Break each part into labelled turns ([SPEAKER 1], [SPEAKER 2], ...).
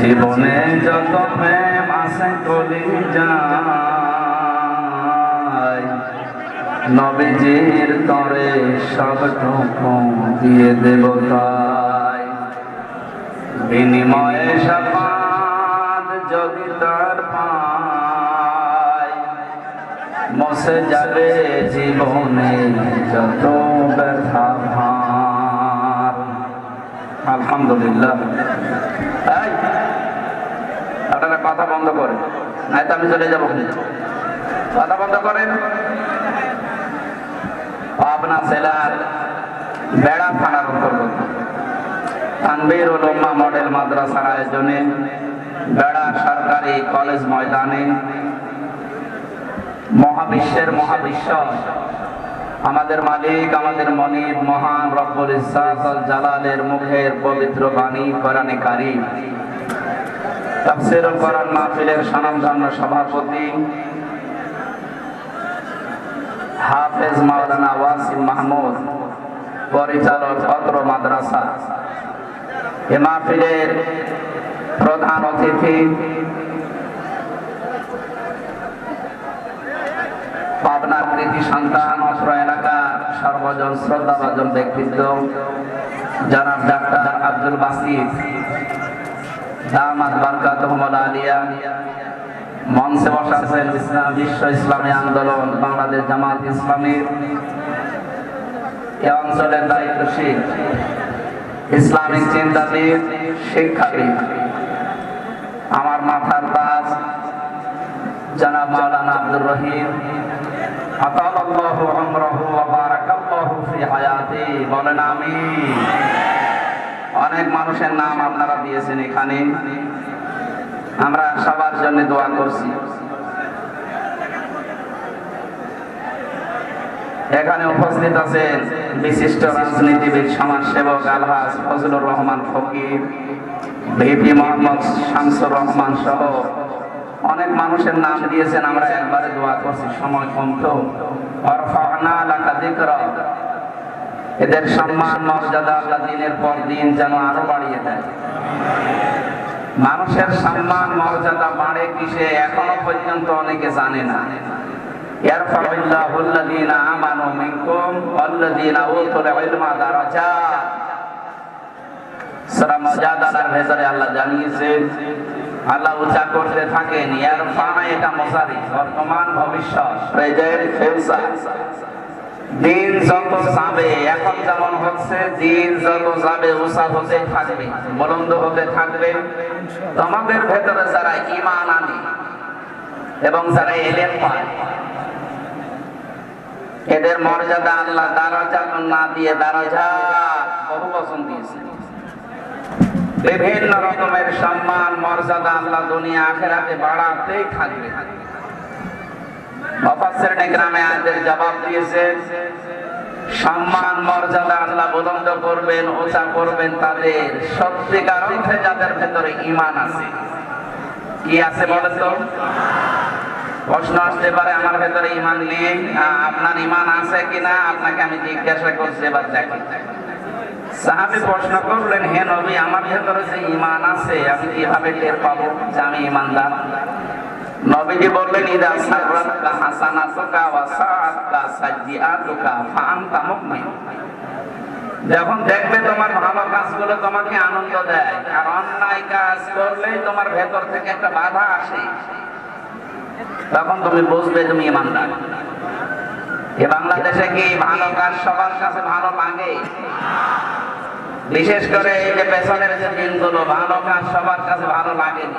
[SPEAKER 1] জীবনে যত প্রেম আছে কলি যায়। নবীজির তরে সবটুকু দিয়ে দেব তাই। বিনিময়ে সপাদ যদি তার মসে যাবে জীবনে যত ব্যথা ভার। আলহামদুলিল্লাহ। আপনারা কথা বন্ধ করেন নাই তো আমি চলে যাব কথা বন্ধ করেন। পাবনা জেলার বেড়া থানার অন্তর্গত। তানবীর উলুম্মা মডেল মাদ্রাসার আয়োজনে বেড়া সরকারি কলেজ ময়দানে মহাবিশ্বের মহাবিশ্ব। আমাদের মালিক, আমাদের মনিব মহান রব্বুল ইসাত জালালের মুখের পবিত্র বাণী কোরআনে কারিম। তাফসীরুল কোরআন মাহফিলের স্বনামধন্য সভাপতি হাফেজ মাওলানা ওয়াসিম মাহমুদ, পরিচালক পত্র মাদ্রাসা। এ মাহফিলের প্রধান অতিথি পাবনার কৃতি সন্তান, অত্র এলাকা সর্বজন শ্রদ্ধাভাজন ব্যক্তিত্ব, জনাব ডাক্তার আব্দুল বাসির। দামাত বারকাতহমল আলিয়া। মঞ্চে বসাচ্ছেন ইসলাম, বিশ্ব ইসলামী আন্দোলন, বাংলাদেশ জামাত ইসলামীর এ অঞ্চলের দায়িত্বশীল, ইসলামিক চিন্তাবিদ, শিক্ষাবিদ। আমার মাথার তাজ জনাব মাওলানা আব্দুর রহিম। আতালাল্লাহু আমরাহু ওয়া বারাকাল্লাহু ফি হায়াতি। বলেন আমিন। অনেক মানুষের নাম আপনারা দিয়েছেন এখানে। আমরা সবার জন্য দোয়া করছি। এখানে উপস্থিত আছেন বিশিষ্ট রাজনীতিবিদ, সমাজসেবক আলহাজ ফজলুর রহমান ফকির, ভিপি মোহাম্মদ শামসুর রহমান সহ অনেক মানুষের নাম দিয়েছেন। আমরা একবারে দোয়া করছি, সময় কম তো। অরফানা লাকা যিকরা। এদের সম্মান, মর্যাদা আল্লাহ দিনের পর দিন যেন আরও বাড়িয়ে দেয়। মানুষের সম্মান, মর্যাদা বাড়ে কিসে এখনও পর্যন্ত অনেকে জানে না। বর্তমান ভবিষ্যৎ দিন যত যাবে, এখন যেমন হচ্ছে, দিন যত যাবে, উষা হতে থাকবে, বলন্দ হতে থাকবে। তোমাদের ভেতরে যারা ইমান আনে এবং যারা এলেন পায়, এদের মর্যাদা আল্লাহ দারাজা না দিয়ে দারাজা বহু দিয়েছে। বিভিন্ন রকমের সম্মান, মর্যাদা আল্লাহ দুনিয়া আখেরাতে বাড়াতেই থাকবে। প্রশ্ন আসতে আমার ভেতরে ইমান নেই, আপনার ইমান আছে কিনা? আপনাকে আমি জিজ্ঞাসা করছি, এবার দেখি সাহাবি প্রশ্ন করলেন, হে আমার ভেতরে যে ইমান আছে, আমি কীভাবে টের পাবো যে আমি ইমানদার নবীজি বললেন, ইদা সাররাতকা হাসানাতুকা ওয়া সাআতকা সাজ্জিআতুকা ফাআনতা যখন দেখবে তোমার ভালো কাজগুলো তোমাকে আনন্দ দেয় আর অন্যায় কাজ করলেই তোমার ভেতর থেকে একটা বাধা আসে। তখন তুমি বুঝবে তুমি ইমানদার। এ বাংলাদেশে কি ভালো কাজ সবার কাছে ভালো লাগে? বিশেষ করে এই যে পেছনের দিনগুলো, ভালো কাজ সবার কাছে ভালো লাগেনি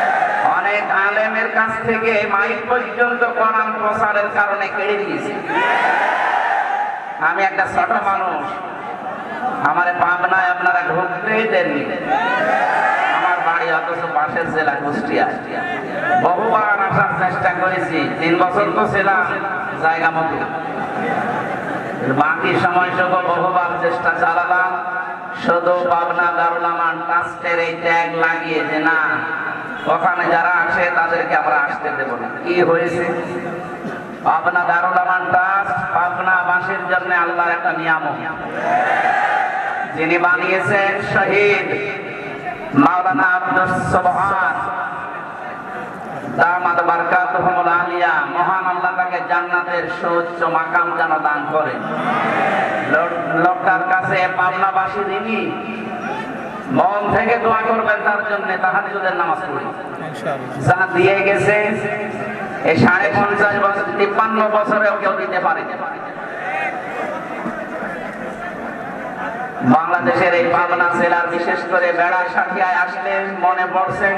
[SPEAKER 1] অনেক আলেমের কাছ থেকে মাইক পর্যন্ত কোরআন প্রসারের কারণে কেড়ে দিয়েছে আমি একটা ছোট মানুষ। আমার পাবনায় আপনারা ঢুকতেই দেননি। আমার বাড়ি অথচ বহুবার আসার চেষ্টা করেছি। তিন বছর তো বাকি বহুবার চেষ্টা চালালাম। শুধু পাবনা ট্যাগ ওখানে যারা আসে, তাদেরকে আমরা আসতে দেব না। কি হয়েছে? পাবনা দারুল আমান ট্রাস্ট পাবনা বাসীর জন্য আল্লাহর একটা নিয়ামক। যিনি বানিয়েছেন শহীদ মাওলানা আব্দুস সুবহান। দামাত বারকাতুহুমুল আলিয়া, মহান আল্লাহ তাকে জান্নাতের সুউচ্চ মাকাম যেন দান করে। লোকটার কাছে পাবনাবাসী ঋণী। মন থেকে দোয়া করবেন তার জন্য তাহাজ্জুদের নামাজ পড়ি। যা দিয়ে গেছে এই সাড়ে পঞ্চাশ বছর তিপ্পান্ন বছরেও কেউ দিতে পারে। বাংলাদেশের এই পাবনা জেলার বিশেষ করে বেড়া সাথিয়ায় আসলে মনে পড়ছে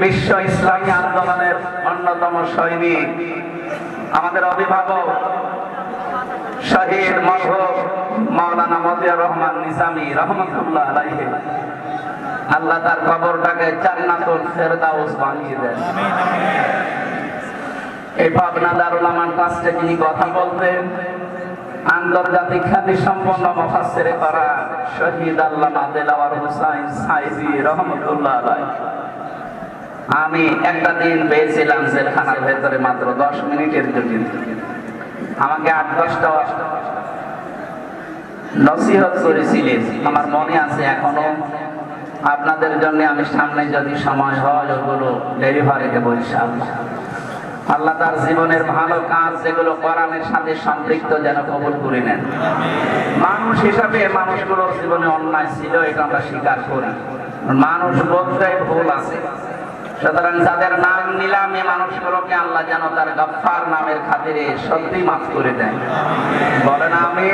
[SPEAKER 1] বিশ্ব ইসলামী আন্দোলনের অন্যতম সৈনিক। আমাদের অভিভাবক শহীদ মরহুম মাওলানা মতিয়ার রহমান নিসামি রহমতুল্লাহ আলাইহি। আল্লাহ তার কবরটাকে জান্নাতুল ফেরদাউস বানিয়ে দেন। এই পাবনা দারুল আমান ট্রাস্টে যিনি কথা বলতেন আন্তর্জাতিক খ্যাতি সম্পন্ন মফাসসিরে করা শহীদ আল্লামা দেলাওয়ার হুসাইন সাইজি রহমতুল্লাহ আলাইহি। আমি একটা দিন পেয়েছিলাম জেলখানার ভেতরে মাত্র দশ মিনিটের জন্য। আমাকে আট দশটা নসিহত করেছিলেন। আমার মনে আছে এখনও। আপনাদের জন্য আমি সামনে যদি সময় হয়, ওগুলো ডেলিভারি দেবো আল্লাহ তার জীবনের ভালো কাজ যেগুলো কোরআনের সাথে সম্পৃক্ত যেন কবুল করে নেন। মানুষ হিসাবে মানুষগুলোর জীবনে অন্যায় ছিল, এটা আমরা স্বীকার করি। মানুষ বলতে ভুল আছে। সুতরাং যাদের নাম নিলাম, এই মানুষগুলোকে আল্লাহ যেন তার গফফার নামের খাতিরে সত্যি মাফ করে দেয় বলেন আমি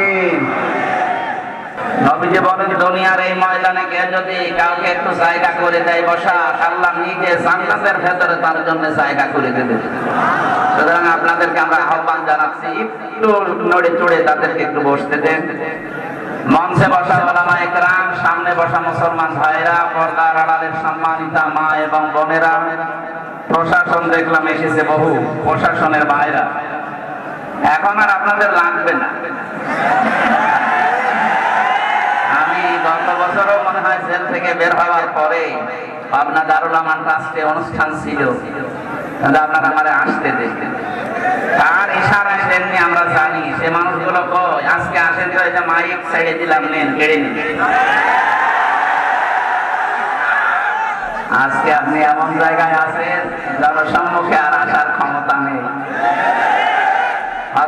[SPEAKER 1] নবীজি বলেন, দুনিয়ার এই ময়দানে কে যদি কাউকে একটু জায়গা করে দেয় বসা, আল্লাহ নিজে জান্নাতের ভেতরে তার জন্য জায়গা করে দেবে। সুতরাং আপনাদেরকে আমরা আহ্বান জানাচ্ছি, একটু নড়ে চড়ে তাদেরকে একটু বসতে দেন। মঞ্চে বসা ওলামা একরাম, সামনে বসা মুসলমান ভাইরা, পর্দার আড়ালের সম্মানিতা মা এবং বোনেরা। প্রশাসন দেখলাম এসেছে বহু প্রশাসনের ভাইরা। এখন আর আপনাদের লাগবে না আমি গত বছরও মনে হয় জেল থেকে বের হওয়ার পরে পাবনা দারুল আমান ট্রাস্টে অনুষ্ঠান ছিল। আপনারা আমারে আসতে দেখতেন তার ইশারা সেমনি আমরা জানি, সে মানুষগুলো কয়, আজকে আসেন তো এটা মাইক ছেড়ে দিলাম, নেন, কেড়ে নিন। আজকে আপনি এমন জায়গায় আছেন সম্মুখে আর আসার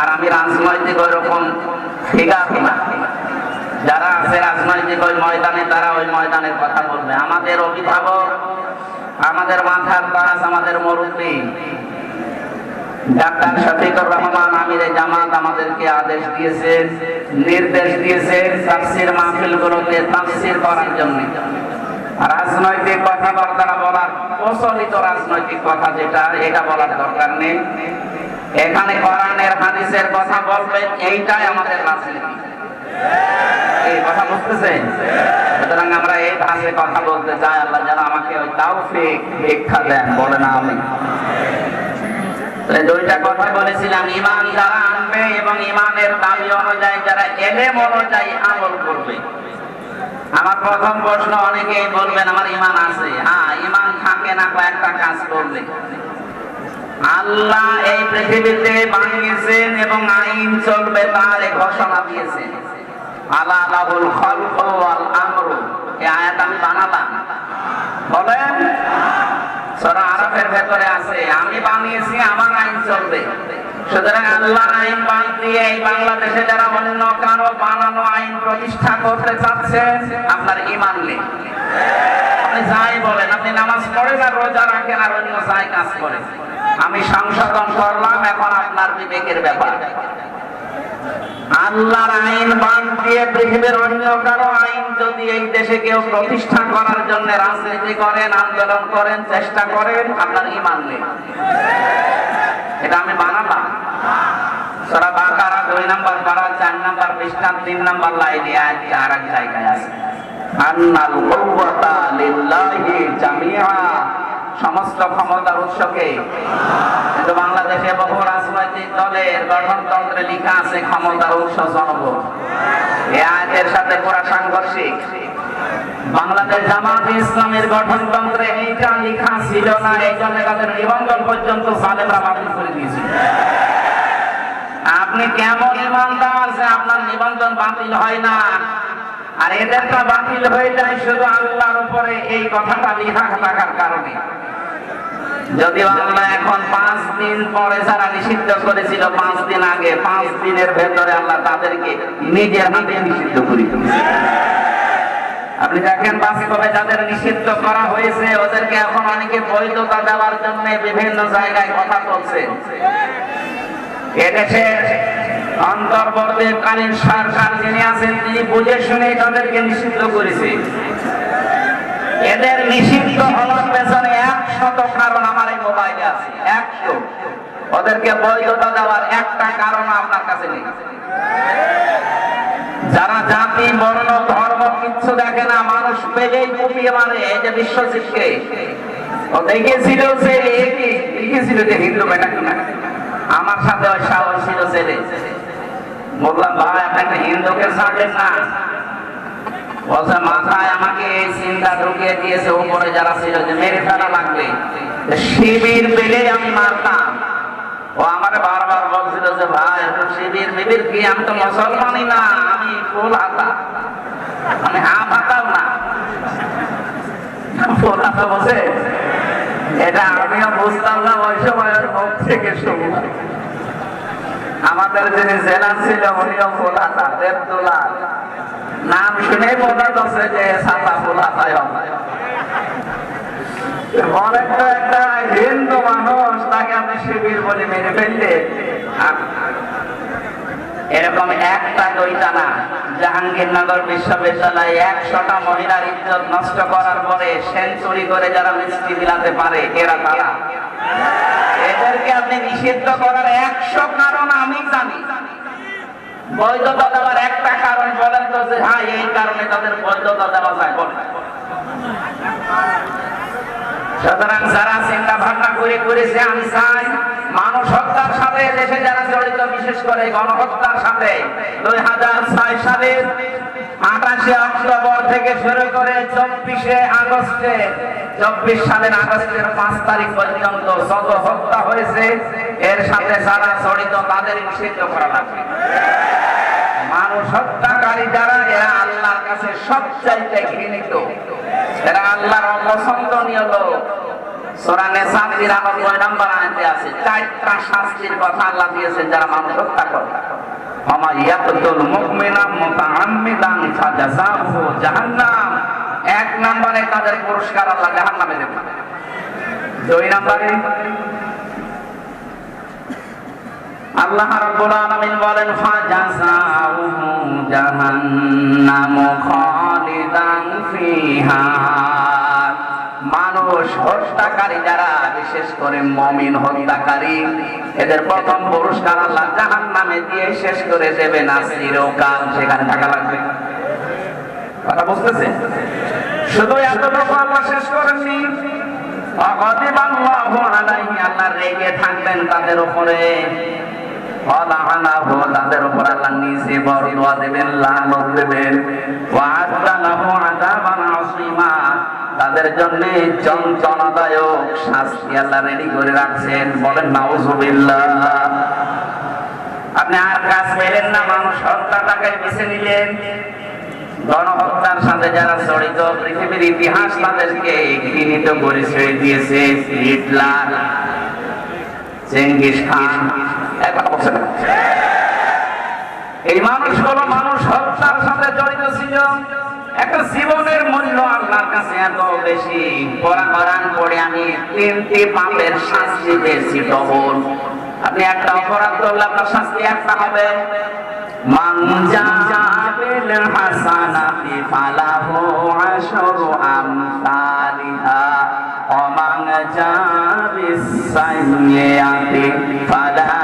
[SPEAKER 1] আর আমি রাজনৈতিক ওই রকম ফিগার না। যারা আছে রাজনৈতিক ওই ময়দানে, তারা ওই ময়দানের কথা বলবে। আমাদের অভিভাবক, আমাদের মাথার তাজ আমাদের মুরব্বী, ডাক্তার শফিকুর রহমান আমিরে জামাত আমাদেরকে আদেশ দিয়েছেন নির্দেশ দিয়েছেন তাফসির মাহফিলগুলোতে তাফসির করার জন্য। রাজনৈতিক কথাবার্তা বলার প্রচলিত রাজনৈতিক কথা যেটা, এটা বলার দরকার নেই। এখানে কোরআনের, হাদিসের কথা বলবেন এইটাই আমাদের রাজনীতি এই কথা বুঝতেছেন সুতরাং আমরা এই কথা বলতে চাই, আল্লাহ যেন আমাকে ওই তাওফিক দেন বলে না আমি দুইটা কথা বলেছিলাম ইমান যারা আনবে এবং ইমানের দাবি অনুযায়ী যারা এলেম অনুযায়ী আমল করবে। আমার প্রথম প্রশ্ন, অনেকেই বলবেন, আমার ইমান আছে। হ্যাঁ ইমান থাকে না, কয়েকটা কাজ করলে। আল্লাহ এই পৃথিবীতে বানিয়েছেন এবং আইন চলবে তার ঘোষণা দিয়েছেন। প্রতিষ্ঠা করতে চাচ্ছেন আপনার ইমান নেই। আপনি যাই বলেন, আপনি নামাজ পড়েন আর রোজা রাখেন আর অন্য যাই কাজ করেন। আমি সংশোধন করলাম, এখন আপনার বিবেকের ব্যাপার। আল্লাহর আইন বাদ দিয়ে পৃথিবীর অন্য কারও আইন যদি এই দেশে কেউ প্রতিষ্ঠা করার জন্য রাজনীতি করেন, আন্দোলন করেন, চেষ্টা করেন, আপনার ইমান নেই। এটা আমি বানালাম সূরা দুই নাম্বার চার নাম্বার তিন নাম্বার লাইনে আর এক জায়গায় আছে। সমস্ত ক্ষমতার উৎসকে। কিন্তু বাংলাদেশে বহু রাজনৈতিক দলের গঠনতন্ত্রে লেখা আছে ক্ষমতার উৎস জনগণ। এ আয়াতের সাথে পুরা সাংঘর্ষিক। বাংলাদেশ জামাত ইসলামের গঠনতন্ত্রে এইটা লেখা ছিল না, এই জন্য তাদের নিবন্ধন পর্যন্ত সালেমরা বাতিল করে দিয়েছিল আপনি কেমন ইমানদার আছে আপনার নিবন্ধন বাতিল হয় না? আর এদেরটা বাতিল হয়ে যায় শুধু আল্লাহর উপরে, এই কথাটা লেখা থাকার কারণে। যদিও আল্লাহ এখন পাঁচ দিন পরে যারা নিষিদ্ধ করেছিল, পাঁচ দিন আগে, পাঁচ দিনের ভেতরে আল্লাহ তাদেরকে নিজের হাতে নিষিদ্ধ করে আপনি দেখেন বাস্তবে যাদের নিষিদ্ধ করা হয়েছে, ওদেরকে এখন অনেকে বৈধতা দেওয়ার জন্য বিভিন্ন জায়গায় কথা বলছে। এদেশের অন্তর্বর্তীকালীন সরকার যিনি আছেন, তিনি বুঝে শুনে তাদেরকে নিষিদ্ধ করেছে। এদের নিষিদ্ধ হওয়ার পেছনে একশত কারণ আমার এই মোবাইলে আছে। একশো ওদেরকে বৈধতা দেওয়ার একটা কারণ আপনার কাছে নেই। যারা জাতি, বর্ণ, ধর্ম কিচ্ছু দেখে না, মানুষ পেলেই কুপিয়ে মারে, এই যে বিশ্বজিৎকে ও দেখেছিল কি দেখেছিল যে হিন্দু কিনা। আমার সাথে ওই সাহস ছিল ছেলে। বললাম, ভাই, আপনি হিন্দুকে ছাড়লেন না। বলছে মাথায় আমাকে এই চিন্তা ঢুকিয়ে দিয়েছে, উপরে যারা ছিল যে মেরে ফেলা লাগবে। শিবির আমি মারতাম। ও আমার বারবার বলছিল যে, ভাই শিবির মিবির কি? আমি তো মুসলমানই না, আমি ফুল হাতা। আমি হাফ হাতাও না। ফুল হাতা বসে। এটা আমিও বুঝতাম না, ওই সময় ওর মুখ থেকে আমাদের যিনি জেলা ছিল, উনিও ফুল হাতা দেবদুল্লাহ নাম শুনে বোঝা যাচ্ছে যে শিবির বলে না জাহাঙ্গীরনগর বিশ্ববিদ্যালয়ে একশোটা মহিলার ইজ্জত নষ্ট করার পরে সেঞ্চুরি করে যারা মিষ্টি বিলাতে পারে, এরা তারা। এদেরকে আপনি নিষিদ্ধ করার একশো কারণ আমি জানি। বৈধতা দেওয়ার একটা কারণ তো যে হ্যাঁ এই কারণে তাদের বৈধতা দেওয়া যায় সুতরাং যারা চিন্তা ভাবনা করে করেছে, আমি চাই মানুষ হত্যার সাথে দেশে যারা জড়িত, বিশেষ করে গণহত্যার সাথে। দুই হাজার ছয় সালের আঠাশে অক্টোবর থেকে শুরু করে চব্বিশে আগস্টে, চব্বিশ সালের আগস্টের পাঁচ তারিখ পর্যন্ত যত হত্যা হয়েছে, এর সাথে যারা জড়িত, তাদের নিষিদ্ধ করা লাগবে। মানুষ হত্যাকারী যারা, এরা আল্লাহর কাছে সবচাইতে ঘৃণিত। এরা আল্লাহর অপছন্দনীয় লোক। সূরা নিসা 93 নম্বর আয়াতে আছে, চারটা শাস্তির আল্লাহ দিয়েছেন যারা মানুষ হত্যা করে। আমা ইয়াকতুল মুমিনা মুতাআম্মিদান ফাজাযাহু জাহান্নাম। এক নম্বরে তাদের পুরস্কার আল্লাহ জাহান্নামে দেবেন। দুই নম্বরে আল্লাহ রাব্বুল আলামিন বলেন ফাজাযাউহু জাহান্নামু খালিদান ফিহা। মানুষ হত্যাকারী যারা, বিশেষ করে মমিন হত্যাকারী, এদের প্রথম পুরস্কার আল্লাহ জাহান্নামে দিয়ে শেষ করে দেবে না চিরকাল সেখানে থাকা লাগবে। কথা বুঝতেছে? শুধু এতটুকু আল্লাহ শেষ করেননি। অগদিব আল্লাহু আলাইহি, আল্লাহ রেগে থাকবেন তাদের উপরে। তাদের উপর আল্লাহ শাস্তি আল্লাহ রেডি করে রাখছেন। বলেন, নাউজুবিল্লাহ। আপনি আর কাজ পেলেন না, মানুষ হত্যাটাকে বেছে নিলেন। গণহত্যার সাথে যারা জড়িত, পৃথিবীর ইতিহাস তাদেরকে ঘৃণিত ছেড়ে দিয়েছে হিটলার চেঙ্গিস খান। কথা বলছেন। এই মানুষগুলো মানুষ হত্যার সাথে জড়িত ছিল। একটা জীবনের মূল্য আল্লাহর কাছে এত বেশি। পরাকরান করে আমি তিনটি পাপের শাস্তি পেয়েছি ডবল আপনি একটা অপরাধ করলে আপনার শাস্তি একটা হবে। মাংজাবিল হাসানাতি ফালাহু আশরু আমসালিহা ওমাংজাবিস সাইয়্যাতি ফালাহু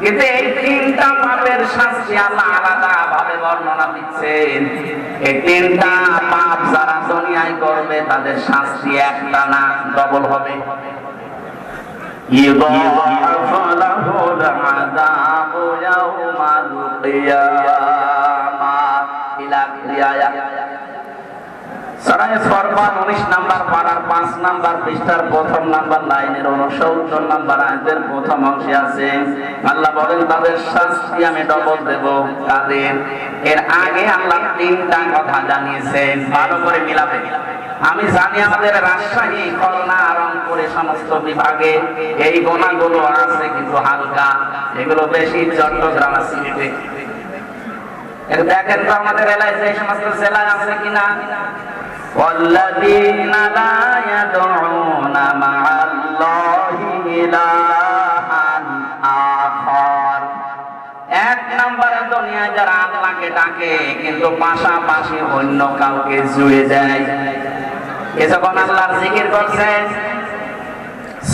[SPEAKER 1] কিন্তু এই তিনটা পাপের শাস্তি আল্লাহ আলাদা ভাবে বর্ণনা দিচ্ছেন এই তিনটা পাপ যারা দুনিয়ায় করবে তাদের শাস্তি একটা না ডবল হবে يضاعف له العذاب يوم القيامة আছে আমি জানি আমাদের রাজশাহী, খুলনা, রংপুরে সমস্ত বিভাগে এই গোনাগুলো আছে কিন্তু হালকা। এগুলো বেশি চট্টগ্রাম সিলেটে এর দেখেন তো আমাদের এলাকায় যে সমস্ত জেলায় আছে কিনা والذين لا يدعون مع الله إلها آخر এক নম্বরে দুনিয়ায় যারা আল্লাহকে ডাকে কিন্তু পাশাপাশি অন্য কাউকে জুড়ে দেয় এ যখন আল্লাহর জিকির করছেন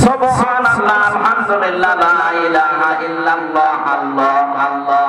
[SPEAKER 1] সুবহানাল্লাহ আলহামদুলিল্লাহ লা ইলাহা ইল্লাল্লাহ আল্লাহ আল্লাহ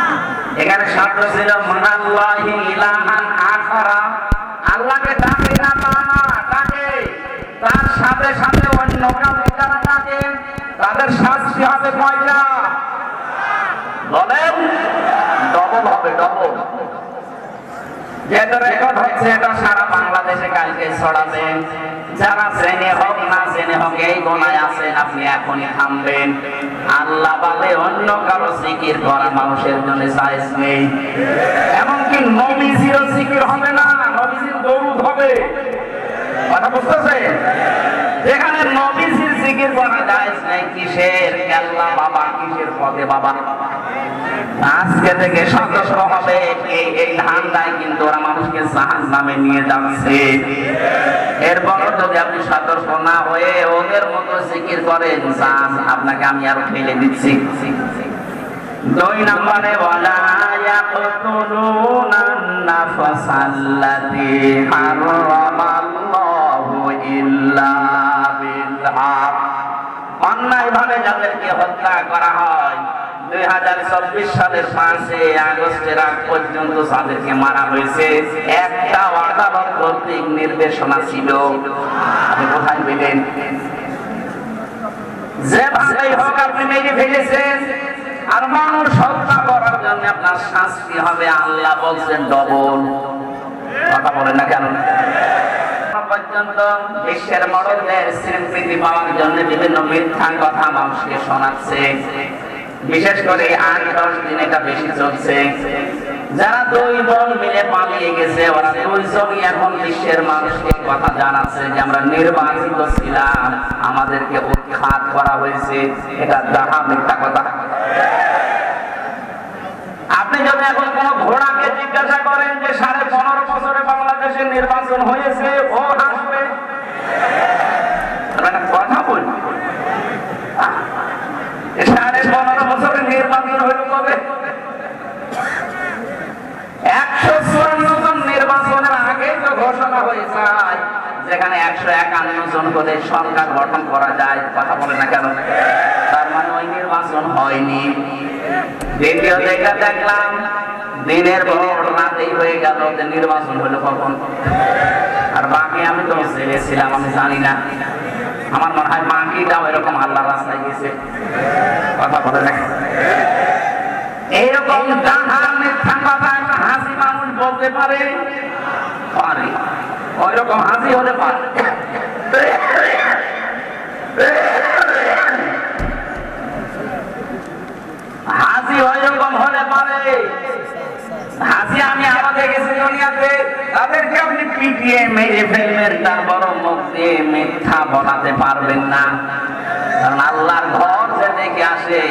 [SPEAKER 1] এখানে শব্দ ছিল, মানাল্লাহি ইলাহান আখারা। আল্লাহকে ডাকে না ডাকে। তার সাথে সাথে অন্য কাউকে যারা ডাকে, তাদের শাস্তি হবে কয়টা? বলেন ডবল হবে ডবল যেটা রেকর্ড হচ্ছে, এটা সারা বাংলাদেশে কালকে ছড়াবে। যারা জেনে হোক না জেনে হোক, এই গোনায় আছেন, আপনি এখনই থামবেন। আল্লাহ বাদে অন্য কারও জিকির করা মানুষের জন্য সাইজ নেই। এমনকি নবীজিরও জিকির হবে না, নবীজির দরুদ হবে। কথা বুঝতেছে? যেখানে নবীজির জিকির করা যায় নাই, কিসের? আল্লাহ বাবা, কিসের পদে বাবা? আজকে থেকে সতর্ক হবে। এই এই ধান্দায় কিন্তু ওরা মানুষকে জাহান নামে নিয়ে যাচ্ছে। এরপরও যদি আপনি সতর্ক না হয়ে ওদের মতো জিকির করেন, জান, আপনাকে আমি আরও ফেলে দিচ্ছি। দুই নম্বরে অন্যায় ভাবে যাদেরকে হত্যা করা হয় আর মানুষ হত্যা করার জন্য আপনার শাস্তি হবে। আল্লাহ বলছেন, ডবল। কথা বলেন না কেন? পর্যন্ত বিশ্বের মডলদের স্বীকৃতি পাওয়ার জন্য বিভিন্ন মিথ্যা কথা মানুষকে শোনাচ্ছে। বিশেষ করে আট, দশ দিন এটা বেশি চলছে যারা দুই বোন মিলে পালিয়ে গেছে, ওরা দুইজনই এখন বিশ্বের মানুষকে কথা জানাচ্ছে যে আমরা নির্বাচিত ছিলাম, আমাদেরকে উৎখাত করা হয়েছে। এটা যাহা মিথ্যা কথা। আপনি যদি এখন কোন ঘোড়াকে জিজ্ঞাসা করেন যে সাড়ে পনেরো বছরে বাংলাদেশের নির্বাচন হয়েছে, ও আসবে একটা কথা বলি সাড়ে পনেরো বছরের নির্বাচন হইল কবে একশো চুয়ান্ন জন নির্বাচনের আগে তো ঘোষণা হয়ে যায় যেখানে একশো একান্ন জন করে সরকার গঠন করা যায়, কথা বলে না কেন? তার মানে ওই নির্বাচন হয়নি। দ্বিতীয় জায়গা দেখলাম, দিনের ভোট রাতেই হয়ে গেল যে নির্বাচন হলো কখন? আর বাকি আমি তো ছেড়েছিলাম আমি জানি না। আমার মনে হয় বাকিটাও এরকম আল্লাহ রাস্তায় গেছে। কথা বলে না এইরকম মিথ্যা কথা হাসি মানুষ বলতে পারে? পারে। ওই রকম হাসি হলে পারে। হাসি ওই রকম হলে পারে। হাসি আমি আমাদের গেছি দুনিয়াতে। তাদেরকে আপনি পিটিয়ে মেরে ফেলবেন, তার বড় মুখ দিয়ে মিথ্যা বলাতে পারবেন না। কারণ আল্লাহর ঘর যে দেখে আসে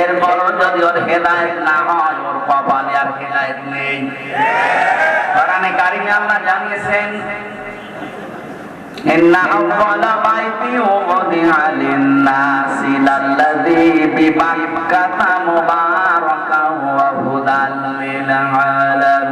[SPEAKER 1] এরপরও যদি ওর না হয়, ওর কপালে আর হেদায়ত নেই। কোরআনে কারিমে আল্লাহ জানিয়েছেন إن أول بيت وضع للناس للذي ببكة مباركا وهدى للعالمين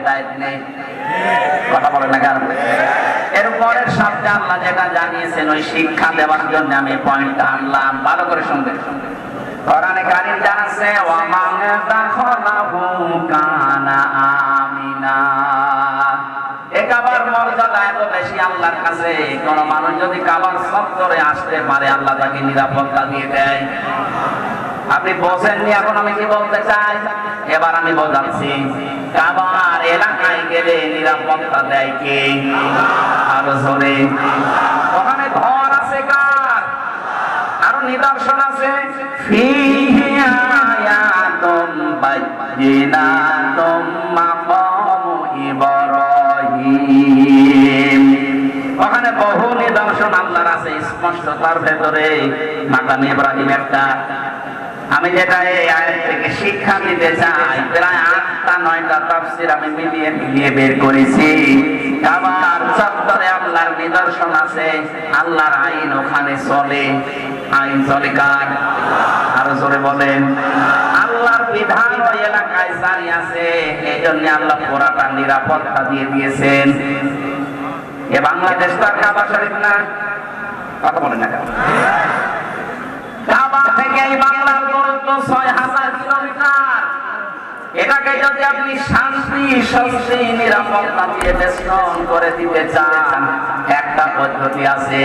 [SPEAKER 1] হেদায়েত নেই। কথা বলেন না কেন? এর শব্দে আল্লাহ যেটা জানিয়েছেন, ওই শিক্ষা দেওয়ার জন্য আমি পয়েন্টটা আনলাম। ভালো করে শুনবেন। কোন মানুষ যদি কাবার সত্তরে আসতে পারে, আল্লাহ তাকে নিরাপত্তা দিয়ে দেয়। আপনি বোঝেননি এখন আমি কি বলতে চাই? এবার আমি বোঝাচ্ছি, কাবার এলাকায় গেলে নিরাপত্তা দেয় কে? আরও জোরে, ওখানে ঘর আছে কার? আরও নিদর্শন আছে? ওখানে বহু নিদর্শন আল্লাহর আছে স্পষ্ট তার ভেতরে। মাকাম ইব্রাহিম একটা আমি যেটা এই আয়াত থেকে শিক্ষা দিতে চাই, প্রায় আটটা, নয়টা তাফসির আমি মিলিয়ে মিলিয়ে বের করেছি। কাবার চত্বরে আল্লাহর নিদর্শন আছে, আল্লাহর আইন ওখানে চলে। আইন চলে কার? আরও জোরে বলেন। আল্লাহর বিধান ওই এলাকায় জারি আছে এই জন্য আল্লাহ পুরাটা নিরাপত্তা দিয়ে দিয়েছেন। এ বাংলাদেশ তো আর কাবা শরীফ না। কথা বলেন না কাবা থেকে বাংলার ছয় এটাকে যদি আপনি শান্তি, স্বস্তি, নিরাপত্তা দিয়ে বেষ্টন করে দিতে চান, একটা পদ্ধতি আছে।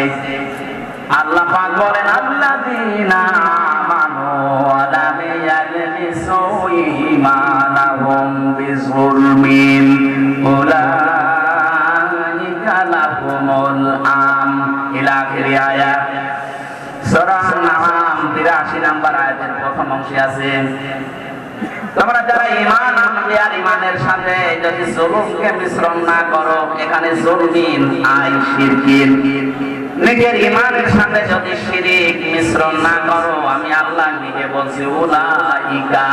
[SPEAKER 1] আল্লাহ পাক বলেন, আল্লাযীনা আমানু ওয়া 82 নাম্বার আয়াতের প্রথম অংশে আছে। তোমরা যারা ইমান আনবে আর ইমানের সাথে যদি জুলুমকে মিশ্রণ না করো, এখানে জুলমিন, আই শিরকিন নিজের ইমানের সাথে যদি শিরিক মিশ্রণ না করো, আমি আল্লাহ নিজে বলছি, উলাইকা।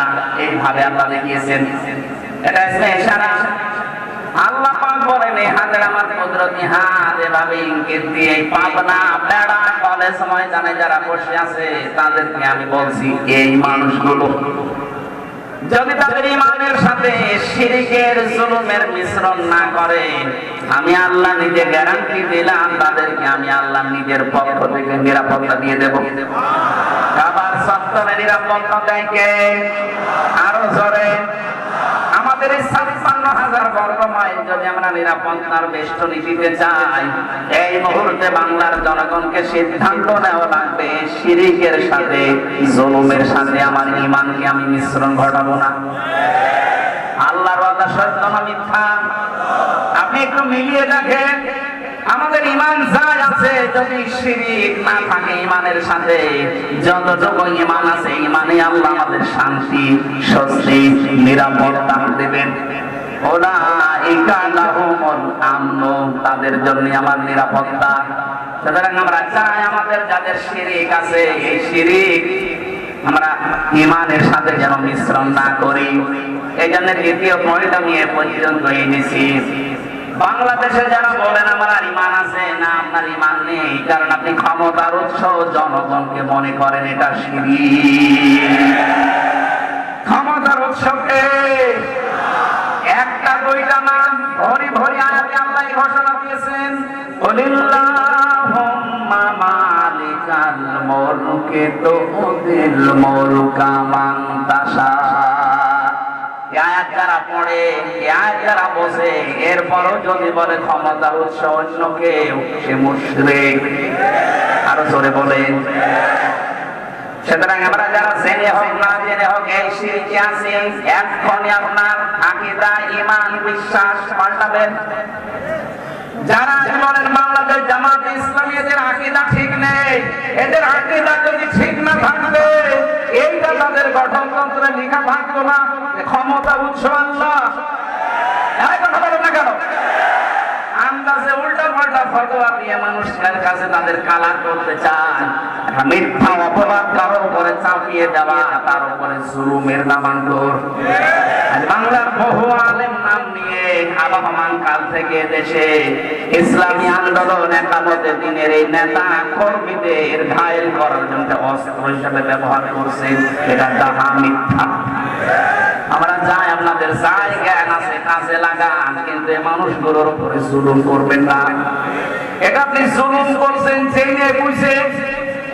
[SPEAKER 1] এইভাবে আল্লাহ দেখিয়েছেন। এটা ইসমে ইশারা। আল্লাহ আমি যদি তাদের ইমানের সাথে শিরিকের জুলুমের মিশ্রণ না করে, আমি আল্লাহ নিজে গ্যারান্টি দিলাম, তাদেরকে আমি আল্লাহ নিজের পক্ষ থেকে নিরাপত্তা দিয়ে দেব। কাবার সত্তরে নিরাপত্তা দেয় কে? আরও জোরে। আমাদের জনগণকে সিদ্ধান্ত নেওয়া লাগবে, শিরিকের সাথে, জুলুমের সাথে আমার ইমানকে আমি মিশ্রণ ঘটাবো না। আল্লাহর কথা সত্য মিথ্যা? আপনি একটু মিলিয়ে দেখেন। আমাদের ইমান যাই আছে, যদি শিরিক না থাকে ইমানের সাথে, যতটুকু ইমান আছে ইমানে আল্লাহ আমাদের শান্তি, স্বস্তি, নিরাপত্তা দেবেন। তাদের জন্য আমার নিরাপত্তা। সুতরাং আমরা চাই আমাদের যাদের শিরিক আছে, এই শিরিক আমরা ইমানের সাথে যেন মিশ্রণ না করি। এই জন্য দ্বিতীয় পয়েন্ট আমি এ পর্যন্ত এনেছি বাংলাদেশে যারা বলেন, আমার আর ইমান আছে, না, আপনার ইমান নেই। কারণ আপনি ক্ষমতার উৎস, জনগণকে মনে করেন এটা সিঁড়ি ক্ষমতার উৎসকে একটা, দুইটা না, ভরি ভরি আয়াতে আল্লাহ ঘোষণা দিয়েছেন কুলিল্লাহুম্মা মালিকাল মুলকি তুতিল মুলকা মান তাশা। আয়াত যারা পড়ে আয়াত যারা বসে এরপরও যদি বলে ক্ষমতার উৎস অন্য কেউ, সে মুশরিক। আরও জোরে বলে সুতরাং আমরা যারা জেনে হোক, না জেনে হোক, এই শিরকে আছি। এক্ষণে আপনার আকিদা ইমান বিশ্বাস পাল্টাবেন। যারা বলেন বাংলাদেশ জামাত ইসলামী, এদের আকিদা ঠিক নেই। এদের আকিদা যদি ঠিক না থাকবে, এইটা তাদের গঠনতন্ত্রে লেখা থাকতো না। ক্ষমতা উৎস আল্লাহ। কথা বলেন না কেন? আন্দাজে উল্টা পাল্টা ফটোয়া দিয়ে মানুষের কাছে তাদের কালার করতে চান। মিথ্যা অপবাদ কারও উপরে চাপিয়ে দেওয়া, তার উপরে জুলুমের নামান্তর। বাংলার বহু আলেম নাম নিয়ে আবহমান কাল থেকে দেশে ইসলামী আন্দোলন একামতে দিনের এই নেতা কর্মীদের ঘায়েল করার জন্য অস্ত্র হিসেবে ব্যবহার করছেন, এটা যাহা মিথ্যা। আমরা যাই, আপনাদের যাই, জ্ঞান আছে, কাজে লাগান, কিন্তু এই মানুষগুলোর উপরে জুলুম করবেন না। এটা আপনি জুলুম করছেন জেনে বুঝে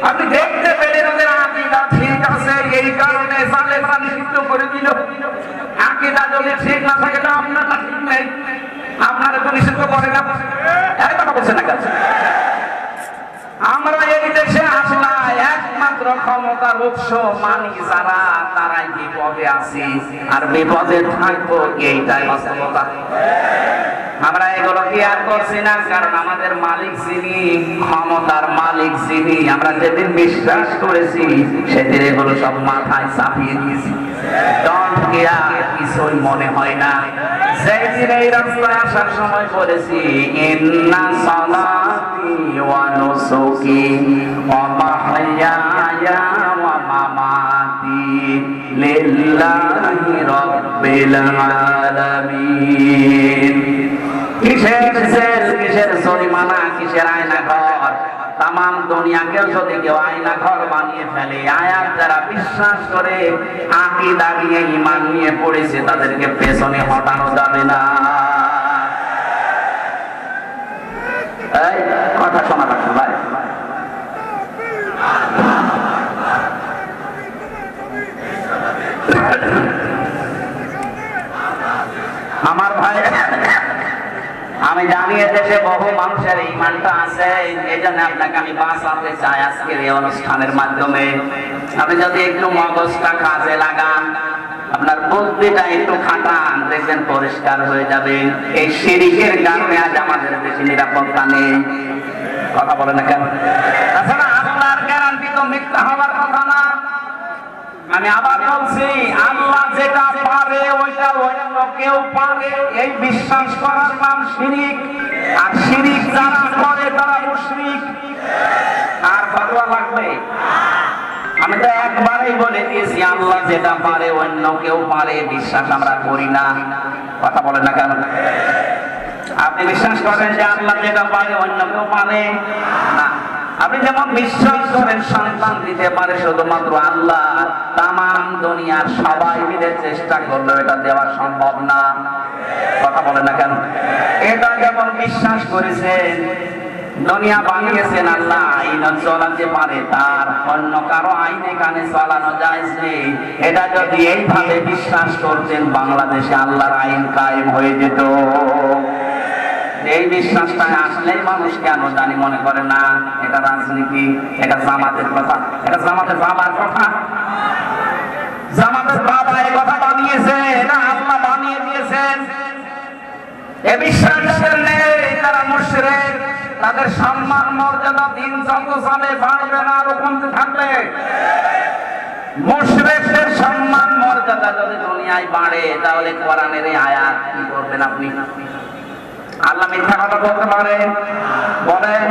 [SPEAKER 1] আপনি দেখতে পেলেন ওদের আকিদা ঠিক আছে, এই কারণে জালেমরা নিষিদ্ধ করে দিল। আকিদা যদি ঠিক না থাকে, তো আপনার ঠিক নেই। আপনারা তো নিষিদ্ধ করে না কথা বলছেন না কাছে আমরা এই দেশে আসলা একমাত্র ক্ষমতার উৎস মানি যারা, তারাই বিপদে আছি। আর বিপদে থাকব এইটাই বাস্তবতা আমরা এগুলো কি আর করছি না? কারণ আমাদের মালিক যিনি, ক্ষমতার মালিক যিনি, আমরা যেদিন বিশ্বাস করেছি, সেদিন এগুলো সব মাথায় চাপিয়ে দিয়েছি। ডন কেয়ার কিছুই মনে হয় না। যেদিন এই রাস্তায় আসার সময় করেছি ইন্না সালাতি ওয়া নুসুকি ওয়া মাহইয়ায়া ওয়া মামাতি লিল্লাহি রাব্বিল আলামিন। কিসের সেল কিসের জরিমানা, কিসের আয়না ঘর তাম দুনিয়াকে যদি কেউ আয়না ঘর বানিয়ে ফেলে, আয়াত যারা বিশ্বাস করে, আকিদা নিয়ে ইমান নিয়ে পড়েছে, তাদেরকে পেছনে হটানো যাবে না। কথা শোনা রাখুন ভাই। আমার ভাই আমি জানি দেশে বহু মানুষের ইমানটা আছে এই জন্য আপনাকে আমি বাঁচাতে চাই আজকের এই অনুষ্ঠানের মাধ্যমে। আপনি যদি একটু মগজটা কাজে লাগান, আপনার বুদ্ধিটা একটু খাটান, দেখবেন পরিষ্কার হয়ে যাবে। এই শিরিকের কারণে আজ আমাদের দেশে নিরাপত্তা নেই। কথা বলে না কেন? তাছাড়া আল্লাহর গ্যারান্টি তো মিথ্যা হওয়ার আমি আবার বলছি, আল্লাহ যেটা পারে ওইটা অন্য কেউ পারে। এই বিশ্বাস করার নাম শিরিক। আর শিরিক যারা করে তারা মুশরিক। আর ফতোয়া লাগবে? আমি তো একবারই বলে দিয়েছি, আল্লাহ যেটা পারে, অন্য কেউ পারে, বিশ্বাস আমরা করি না। কথা বলেন না কেন? আপনি বিশ্বাস করেন যে আল্লাহ যেটা পারে, অন্য কেউ পারে? না। আপনি যেমন বিশ্বাস করেন সন্তান দিতে পারে, শুধুমাত্র আল্লাহ তাম দুনিয়ার সবাই মিলে চেষ্টা করলেও এটা দেওয়া সম্ভব না। কথা বলেন না কেন? এটা যেমন বিশ্বাস করেছেন, দুনিয়া বানিয়েছেন আল্লাহ, আইন চলাতে পারে, তার অন্য কারও আইনে কানে চালানো যায় এটা যদি এইভাবে বিশ্বাস করতেন, বাংলাদেশে আল্লাহর আইন কায়েম হয়ে যেত। এই বিশ্বাসটা আসলেই মানুষ কেন জানি মনে করে না। এটা রাজনীতি, এটা জামাতের কথা। এটা জামাতের বাবার কথা। জামাতের বাবা এই কথা বানিয়েছে বানিয়ে দিয়েছেন। সম্মান, মর্যাদা যদি দুনিয়ায় বাড়ে, তাহলে কোরআনের আয়াত কি করবেন আপনি? আল্লাহ মিথ্যা কথা বলতে পারে। বলেন